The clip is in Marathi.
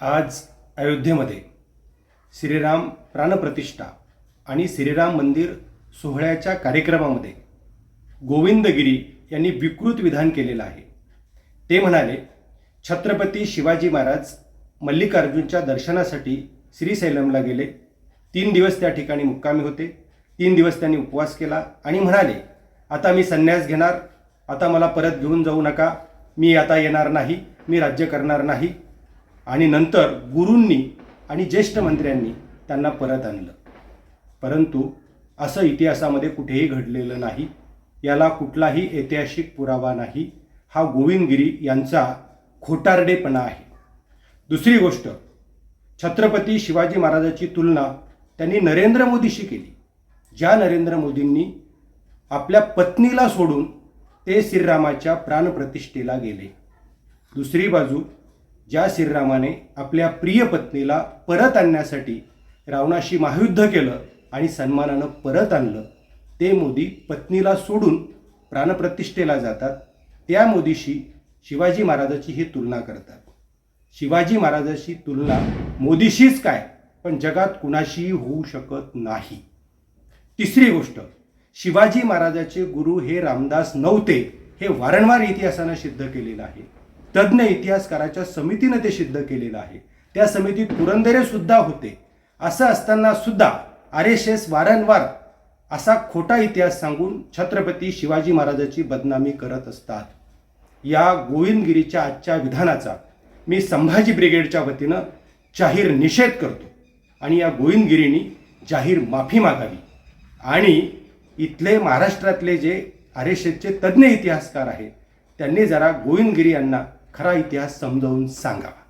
आज अयोध्येमध्ये श्रीराम प्राणप्रतिष्ठा आणि श्रीराम मंदिर सोहळ्याच्या कार्यक्रमामध्ये गोविंदगिरी यांनी विकृत विधान केलेलं आहे. ते म्हणाले छत्रपती शिवाजी महाराज मल्लिकार्जुनच्या दर्शनासाठी श्रीशैलमला गेले. तीन दिवस त्या ठिकाणी मुक्कामी होते. तीन दिवस त्यांनी उपवास केला आणि म्हणाले आता मी संन्यास घेणार आता मला परत घेऊन जाऊ नका मी आता येणार नाही मी राज्य करणार नाही. आणि नंतर गुरूंनी आणि ज्येष्ठ मंत्र्यांनी त्यांना परत आणलं. परंतु असं इतिहासामध्ये कुठेही घडलेलं नाही. याला कुठलाही ऐतिहासिक पुरावा नाही. हा गोविंदगिरी यांचा खोटारडेपणा आहे. दुसरी गोष्ट छत्रपती शिवाजी महाराजाची तुलना त्यांनी नरेंद्र मोदीशी केली. ज्या नरेंद्र मोदींनी आपल्या पत्नीला सोडून ते श्रीरामाच्या प्राणप्रतिष्ठेला गेले. दुसरी बाजू ज्या श्रीरामाने आपल्या प्रिय पत्नीला परत आणण्यासाठी रावणाशी महायुद्ध केलं आणि सन्मानानं परत आणलं ते मोदी पत्नीला सोडून प्राणप्रतिष्ठेला जातात. त्या मोदीशी शिवाजी महाराजाची ही तुलना करतात. शिवाजी महाराजाची तुलना मोदीशीच काय? पण जगात कुणाशीही होऊ शकत नाही. तिसरी गोष्ट शिवाजी महाराजाचे गुरु हे रामदास नव्हते हे वारंवार इतिहासानं सिद्ध केलेलं आहे. तज्ज्ञ इतिहासकाराच्या समितीनं ते सिद्ध केलेलं आहे. त्या समितीत पुरंदरे सुद्धा होते. असं असताना सुद्धा आर एस एस वारंवार असा खोटा इतिहास सांगून छत्रपती शिवाजी महाराजाची बदनामी करत असतात. या गोविंदगिरीच्या आजच्या विधानाचा मी संभाजी ब्रिगेडच्या वतीनं जाहीर निषेध करतो. आणि या गोविंदगिरीनी जाहीर माफी मागावी. आणि इथले महाराष्ट्रातले जे आर एस एसचे तज्ज्ञ इतिहासकार आहेत त्यांनी जरा गोविंदगिरी यांना खरा इतिहास समजावून सांगावा.